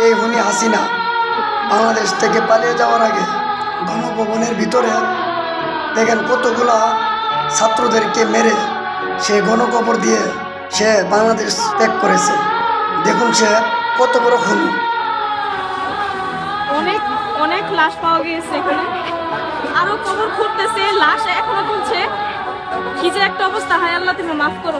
এই হুনি হাসিনা বাংলাদেশ থেকে পালিয়ে যাওয়ার আগে গণভবনের ভিতরে দেখেন কতগুলা ছাত্রদেরকে মেরে সে গণকবর দিয়ে সে বাংলাদেশ ত্যাগ করেছে দেখুন সে কত বড় খুনি অনেক অনেক লাশ পাওয়া গিয়েছে এখানে আরও কবর খুঁড়তেছে লাশ এখনও তুলছে কি যে একটা অবস্থা হায় আল্লাহ তুমি মাফ করো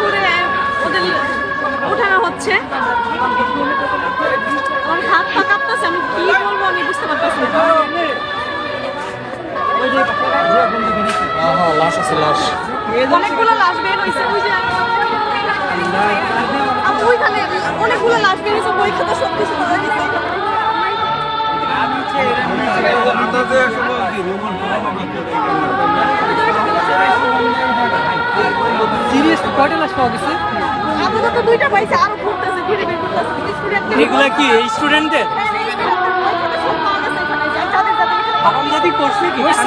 খুঁড়ে ওদের ওঠানো হচ্ছে। আমার হাত পা কাঁপতেছে, আমি কি বলব আমি বুঝতে পারতেছি লাশ আছে অনেকগুলো লাশ বের হয়েছে ওই ওইখানে অনেকগুলো লাশ বের হয়েছে বই খাতা সব কিছু পাওয়া গেছে সিরিয়াস কয়টা লাশ পাওয়া গেছে? আপাতত দুইটা পাইছে আরও ঘুরতেছে ঘুরে বের করতেছে এগুলা কি এই স্টুডেন্টদের হারামজাদি করছে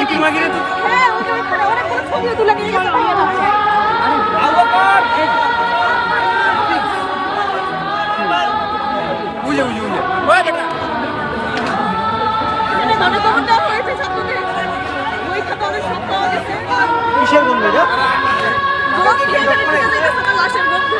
কি মাগিরে তো হ্যাঁ তুলে নিয়ে গেছে গেছে। কিসের বলবে এটা? লাশের মধ্যে